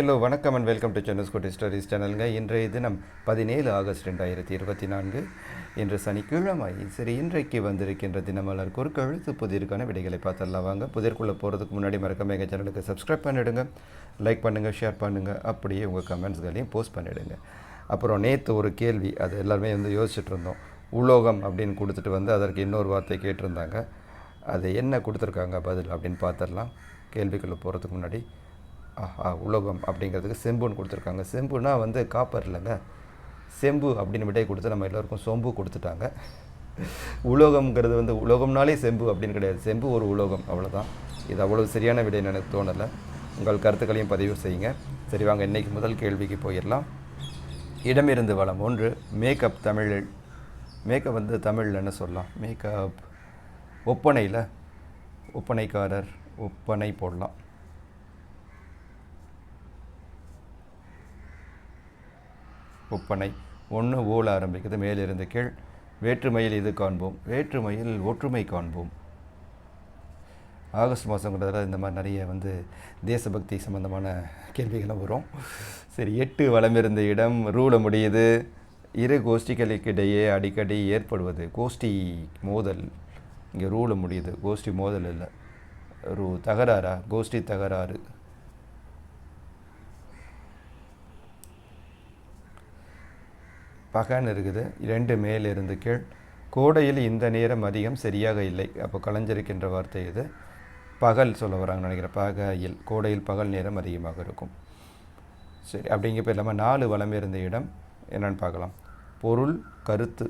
Hello வணக்கம் and welcome to Chennai scooty stories சேனலுங்க இன்றைய தினம் பதினேழு ஆகஸ்ட் ரெண்டாயிரத்தி இருபத்தி நான்கு. இன்று சனிக்கிழமை சரி இன்றைக்கு வந்திருக்கின்ற தினமலர் குறுக்கு எழுத்து புதிருக்கான விடைகளை பார்த்துடலாம். வாங்க புதிர்க்குள்ளே போகிறதுக்கு முன்னாடி மறக்காம எங்கள் சேனலுக்கு சப்ஸ்கிரைப் பண்ணிவிடுங்க லைக் பண்ணுங்கள் ஷேர் பண்ணுங்கள் அப்படியே உங்கள் கமெண்ட்ஸ்களையும் போஸ்ட் பண்ணிவிடுங்க அப்புறம் நேற்று ஒரு கேள்வி அது எல்லாருமே வந்து யோசிச்சுட்டு இருந்தோம். உலோகம் அப்படின்னு கொடுத்துட்டு வந்து அதற்கு இன்னொரு வார்த்தை கேட்டிருந்தாங்க. அது என்ன கொடுத்துருக்காங்க பதில் அப்படின்னு பார்த்துடலாம். கேள்விக்குள்ளே போகிறதுக்கு முன்னாடி உலோகம் அப்படிங்கிறதுக்கு செம்புன்னு கொடுத்துருக்காங்க. செம்புனா வந்து காப்பர் இல்லைங்க. செம்பு அப்படின்னு விடை கொடுத்து நம்ம எல்லோருக்கும் சொம்பு கொடுத்துட்டாங்க. உலோகம்ங்கிறது வந்து உலோகம்னாலே செம்பு அப்படின்னு கிடையாது. செம்பு ஒரு உலோகம் அவ்வளோதான் இது அவ்வளோ சரியான விடை எனக்கு தோணலை. உங்கள் கருத்துக்களையும் பதிவு செய்யுங்க. சரி வாங்க இன்றைக்கி முதல் கேள்விக்கு போயிடலாம். இடமிருந்து வளம். ஒன்று மேக்கப் தமிழில் மேக்கப் வந்து தமிழில் என்ன சொல்லலாம்? மேக்கப் ஒப்பனையில் ஒப்பனைக்காரர் ஒப்பனை போடலாம். ஒப்பனை ஒன்று ஓல ஆரம்பிக்குது மேலிருந்து கீழ். வேற்றுமையில் இது காண்போம். வேற்றுமையில் ஒற்றுமை காண்போம். ஆகஸ்ட் மாதங்கிறதுல இந்த மாதிரி நிறைய வந்து தேசபக்தி சம்பந்தமான கேள்விகளும் வரும். சரி எட்டு வளம் இருந்த இடம் ரூல முடியுது. இரு கோஷ்டிகளுக்கிடையே அடிக்கடி ஏற்படுவது. கோஷ்டி மோதல். இங்கே ரூல முடியுது. கோஷ்டி மோதல் இல்லை. ரூ தகராறா? கோஷ்டி தகராறு. பகன் இருக்குது. ரெண்டு மேல் இருந்து கீழ். கோடையில் இந்த நேரம் அதிகம் சரியாக இல்லை. அப்போ கலைஞருக்கின்ற வார்த்தை இது பகல் சொல்ல வராங்கன்னு நினைக்கிறேன். பகையில் கோடையில் பகல் நேரம் அதிகமாக இருக்கும். சரி அப்படிங்க இப்போ இல்லாமல் நாலு வளம் இருந்த இடம் என்னென்னு பார்க்கலாம். பொருள் கருத்து.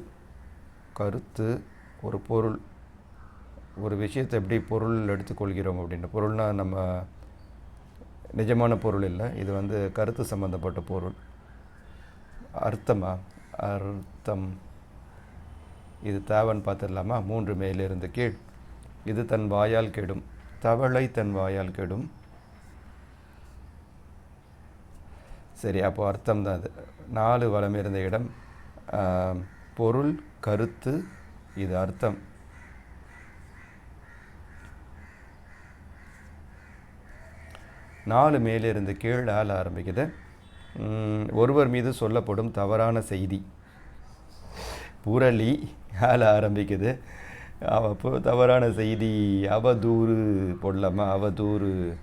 கருத்து ஒரு பொருள். ஒரு விஷயத்தை எப்படி பொருள் எடுத்துக்கொள்கிறோம் அப்படின்ற பொருள்னால் நம்ம நிஜமான பொருள் இல்லை. இது வந்து கருத்து சம்மந்தப்பட்ட பொருள். அர்த்தமாக அர்த்தம். இது தேவன் பார்த்துடலாமா? மூன்று மேலிருந்து கீழ். இது தன் வாயால் கெடும். தவளை தன் வாயால் கெடும். சரி அப்போ அர்த்தம் தான் அது. நாலு வளம் இருந்த இடம். பொருள் கருத்து இது அர்த்தம். நாலு மேலிருந்து கீழ் ஆள் ஆரம்பிக்குது. ஒருவர் மீது சொல்லப்படும் தவறான செய்தி. புரளி ஆள ஆரம்பிக்குது? அவ தவறான செய்தி அவதூறு போடலாமா அவதூறு.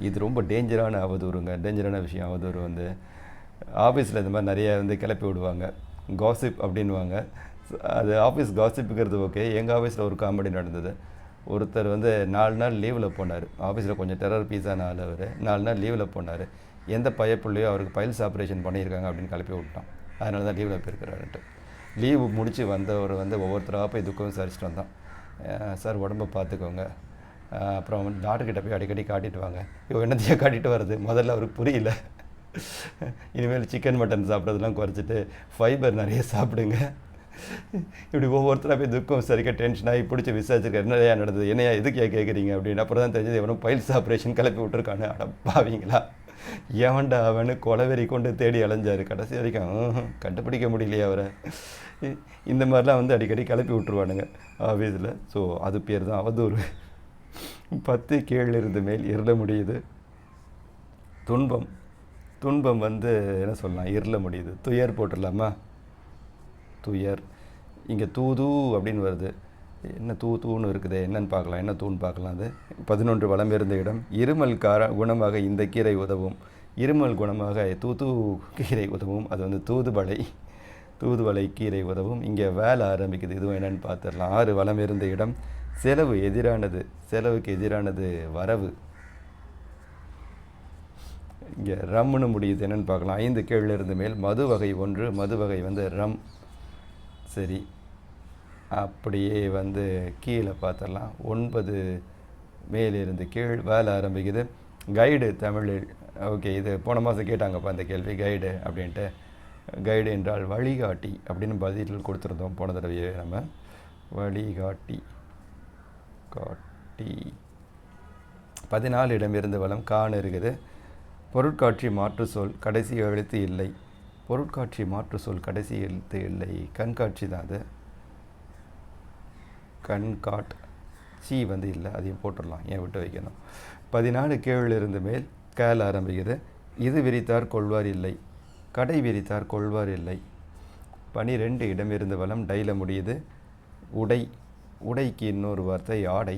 இது ரொம்ப டேஞ்சரான அவதூறுங்க. டேஞ்சரான விஷயம் அவதூறு வந்து. ஆஃபீஸில் இந்த மாதிரி நிறைய வந்து கிளப்பி விடுவாங்க. காசிப் அப்படின்வாங்க அது ஆஃபீஸ் காசிப்புங்கிறது ஓகே எங்கள் ஆஃபீஸில் ஒரு காமெடி நடந்தது. ஒருத்தர் வந்து நாலு நாள் லீவில் போனார். ஆஃபீஸில் கொஞ்சம் டெரர் பீஸான ஆள் அவர். நாலு நாள் லீவில் போனார். எந்த பையப்புள்ளையோ அவருக்கு பைல்ஸ் ஆப்ரேஷன் பண்ணியிருக்காங்க அப்படின்னு கிளப்பி விட்டான். அதனால தான் லீவில் போயிருக்கிறாருன்ட்டு லீவு முடித்து வந்தவர் வந்து ஒவ்வொருத்தராக போய் துக்கம் விசாரிச்சுட்டு வந்தான். சார் உடம்ப பார்த்துக்கோங்க. அப்புறம் டாக்டர்கிட்ட போய் அடிக்கடி காட்டிட்டு வாங்க. இவன் என்னத்தையும் காட்டிட்டு வருது. முதல்ல அவருக்கு புரியல. இனிமேல் சிக்கன் மட்டன் சாப்பிட்றதெல்லாம் குறைச்சிட்டு ஃபைபர் நிறைய சாப்பிடுங்க. இப்படி ஒவ்வொருத்தராக போய் துக்கம் சரிக்க டென்ஷனாகி பிடிச்சி விசாரிச்சிருக்க என்னையா நடந்தது? என்னையா எதுக்கு கேட்குறீங்க அப்படின்னு. அப்புறம் தான் தெரிஞ்சது எவனும் பைல்ஸ் ஆப்ரேஷன் கிளப்பி விட்டுருக்கானு. அடப்பாவீங்களா? ஏவன்டா அவனு கொலவெறி கொண்டு தேடி அலைஞ்சார். கடைசி வரைக்கும் கண்டுபிடிக்க முடியலையே அவரை. இந்த மாதிரிலாம் வந்து அடிக்கடி கிளப்பி விட்டுருவானுங்க ஆஃபீஸில் ஸோ அது பேர் தான் அவதூறு. பத்து கீழ் இருந்து மேல் இருள முடியுது. துன்பம். துன்பம் வந்து என்ன சொல்லலாம்? இருள முடியுது. துயர் போட்டுடலாமா? துயர். இங்கே தூது அப்படின்னு வருது. என்ன தூ தூன்னு இருக்குது என்னன்னு பார்க்கலாம் என்ன தூன்னு பார்க்கலாம் அது. பதினொன்று வளம் இருந்த இடம் இருமல் கார குணமாக இந்த கீரை உதவும். இருமல் குணமாக தூது கீரை உதவும். அது வந்து தூதுவளை தூதுவளை கீரை உதவும். இங்கே வேலை ஆரம்பிக்குது. இதுவும் என்னென்னு பார்த்துடலாம். ஆறு வளம் இருந்த இடம் செலவு எதிரானது செலவுக்கு எதிரானது வரவு. இங்கே ரம்னு முடியுது. என்னென்னு பார்க்கலாம். ஐந்து கீழ் மேல் மது வகை ஒன்று மது வகை வந்து ரம். சரி. அப்படியே வந்து கீழே பார்த்துடலாம் ஒன்பது மேலிருந்து கீழ் வேலை ஆரம்பிக்குது. கைடு தமிழில் ஓகே இது போன மாதம் கேட்டாங்கப்பா இந்த கேள்வி கைடு அப்படின்ட்டு. கைடு என்றால் வழிகாட்டி அப்படின்னு பதில் கொடுத்துருந்தோம் போன தடவையே நம்ம. வழிகாட்டி காட்டி. பதினாலு இடமிருந்து வளம் காண இருக்குது பொருட்காட்சி மாற்று சொல் கடைசி எழுத்து இல்லை. பொருட்காட்சி மாற்று சொல் கடைசி எழுத்து இல்லை. கண்காட்சி தான் அது. கண்காட் சி வந்து இல்லை அதையும் போட்டுடலாம் ஏன் விட்டு வைக்கணும். பதினாலு கீழ் இருந்து மேல் கேல் ஆரம்பிக்குது. இது விரித்தார் கொள்வார் இல்லை. கடை விரித்தார் கொள்வார் இல்லை. பனிரெண்டு இடமிருந்து வளம் டையில் முடியுது. உடை உடைக்கு இன்னொரு வார்த்தை ஆடை.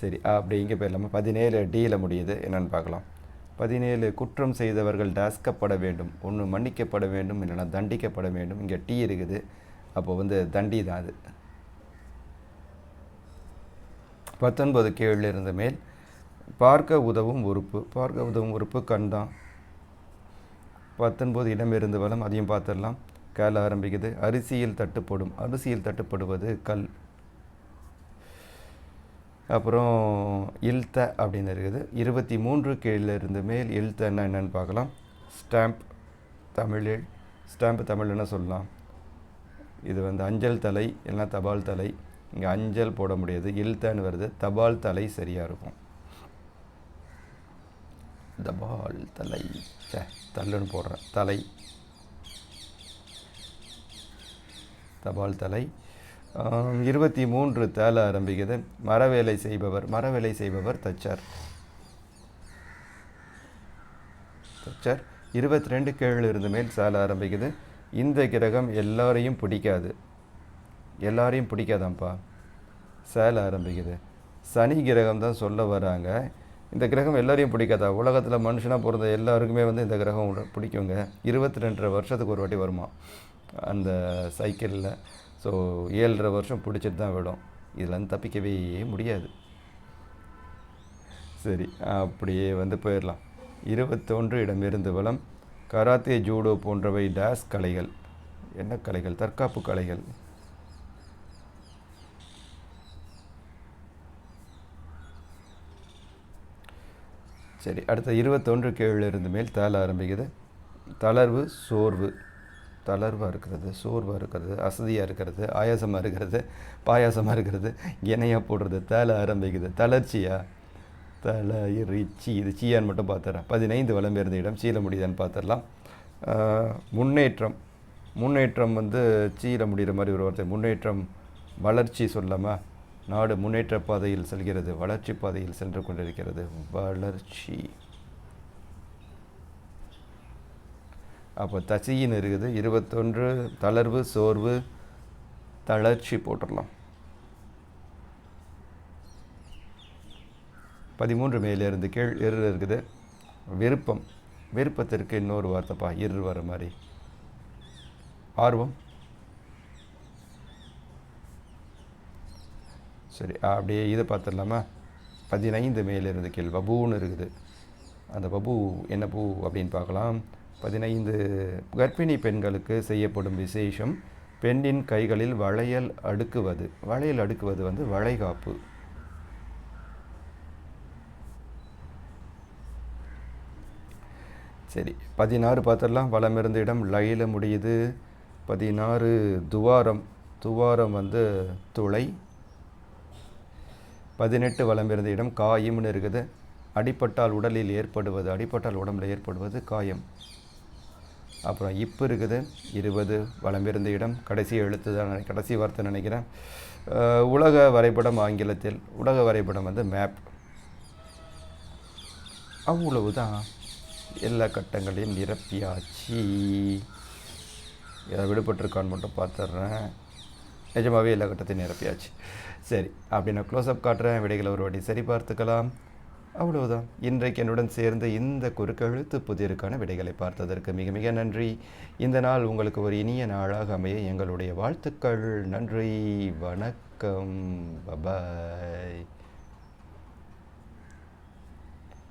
சரி அப்படி இங்கே போயிடலாமா பதினேழு டியில் முடியுது. என்னென்னு பார்க்கலாம். பதினேழு குற்றம் செய்தவர்கள் டாஸ்கப்பட வேண்டும். ஒன்று மன்னிக்கப்பட வேண்டும் இல்லைன்னா தண்டிக்கப்பட வேண்டும். இங்கே டீ இருக்குது. அப்போ வந்து தண்டி தான் அது. பத்தொன்பது கீழில் இருந்த மேல் பார்க்க உதவும் உறுப்பு பார்க்க உதவும் உறுப்பு கண் தான். பத்தொன்பது இடமிருந்து வளம் அதையும் பார்த்துடலாம். கேள ஆரம்பிக்குது. அரிசியில் தட்டுப்படும் அரிசியில் தட்டுப்படுவது கல். அப்புறம் இல்த அப்படின்னு இருக்குது. இருபத்தி மூன்று கீழில் இருந்து மேல் இல்தன்னா என்னென்னு பார்க்கலாம். ஸ்டாம்ப் தமிழில் ஸ்டாம்ப் தமிழ் என்ன சொல்லலாம். இது வந்து அஞ்சல் தலை இல்லைனா தபால் தலை. இங்கே அஞ்சல் போட முடியாது. இல்தன்னு வருது. தபால் தலை சரியாக இருக்கும். தபால் தலை. சே தள்ளுன்னு போடுறேன். தலை. தபால் தலை. இருபத்தி மூன்று தேல ஆரம்பிக்குது. மரவேலை செய்பவர் மரவேலை செய்பவர் தச்சர். தச்சர். இருபத்தி ரெண்டு கீழ் இருந்து மேல் சேல ஆரம்பிக்குது. இந்த கிரகம் எல்லாரையும் பிடிக்காது. எல்லாரையும் பிடிக்காதாம்ப்பா. சேல ஆரம்பிக்குது. சனி கிரகம் தான் சொல்ல வராங்க. இந்த கிரகம் எல்லாரையும் பிடிக்காதா? உலகத்தில் மனுஷனாக பிறந்த எல்லாருக்குமே வந்து இந்த கிரகம் உட- பிடிக்குங்க. இருபத்தி ரெண்டரை வருஷத்துக்கு ஒரு வாட்டி வருமா? அந்த சைக்கிளில் ஸோ ஏழரை வருஷம் பிடிச்சிட்டு தான் விடும். இதுலேருந்து தப்பிக்கவே முடியாது. சரி அப்படியே வந்து போயிடலாம். இருபத்தொன்று இடமிருந்து வளம் கராத்தே ஜூடோ போன்றவை டேஸ் கலைகள். என்ன கலைகள்? தற்காப்பு கலைகள். சரி அடுத்த இருபத்தொன்று கீழ் இருந்து மேல் தேல ஆரம்பிக்குது. தளர்வு சோர்வு. தளர்வாக இருக்கிறது சோர்வாக இருக்கிறது அசதியாக இருக்கிறது ஆயாசமாக இருக்கிறது பாயாசமாக இருக்கிறது இணையாக போடுறது தேல ஆரம்பிக்குது. தளர்ச்சியா தளர்ச்சி இது சீயான்னு மட்டும் பார்த்துறேன். பதினைந்து வளம்பெயர்ந்த இடம் சீல முடியுதான்னு பார்த்துடலாம் முன்னேற்றம். முன்னேற்றம் வந்து சீல முடிகிற மாதிரி ஒரு வார்த்தை. முன்னேற்றம் வளர்ச்சி சொல்லாமல் நாடு முன்னேற்ற பாதையில் செல்கிறது வளர்ச்சி பாதையில் சென்று கொண்டிருக்கிறது. வளர்ச்சி. அப்போ தசியின் இருக்குது. இருபத்தொன்று தளர்வு சோர்வு தளர்ச்சி போட்டுடலாம். பதிமூன்று மேலேருந்து கீழ் இரு இருக்குது. விருப்பம். விருப்பத்திற்கு இன்னொரு வார்த்தைப்பா இரு வர மாதிரி. ஆர்வம். சரி அப்படியே இதை பார்த்துடலாமா? பதினைந்து மேலிருந்து கீழ் பபுன்னு இருக்குது. அந்த பபு என்ன பூ அப்படின்னு பார்க்கலாம். பதினைந்து கர்ப்பிணி பெண்களுக்கு செய்யப்படும் விசேஷம் பெண்ணின் கைகளில் வளையல் அடுக்குவது. வளையல் அடுக்குவது வந்து வளைகாப்பு. சரி பதினாறு பார்த்துடலாம். வளம் இருந்த இடம் லயில முடியுது. பதினாறு துவாரம். துவாரம் வந்து துளை. பதினெட்டு வளமிருந்த இருந்த இடம் காயம்னு இருக்குது. அடிப்பட்டால் உடலில் ஏற்படுவது அடிபட்டால் உடம்பில் ஏற்படுவது காயம். அப்புறம் இப்போ இருக்குது. இருபது வளம் இருந்த இடம். கடைசி எழுத்து தான் கடைசி வார்த்தை நினைக்கிறேன். உலக வரைபடம் ஆங்கிலத்தில். உலக வரைபடம் வந்து மேப் அவ்வளவுதான். எல்லா கட்டங்களையும் நிரப்பியாச்சு. ஏதாவது விடுபட்டிருக்கான்னு மட்டும் பார்த்துட்றேன் நிஜமாகவே எல்லா கட்டத்தையும் நிரப்பியாச்சு. சரி அப்படி நான் க்ளோஸ்அப் காட்டுறேன். விடைகளை ஒரு வாட்டி சரி பார்த்துக்கலாம். அவ்வளவுதான். இன்றைக்கு என்னுடன் சேர்ந்து இந்த குறுக்கெழுத்து புதிருக்கான விடைகளை பார்த்ததற்கு மிக மிக நன்றி. இந்த நாள் உங்களுக்கு ஒரு இனிய நாளாக அமைய எங்களுடைய வாழ்த்துக்கள். நன்றி. வணக்கம். பபாய்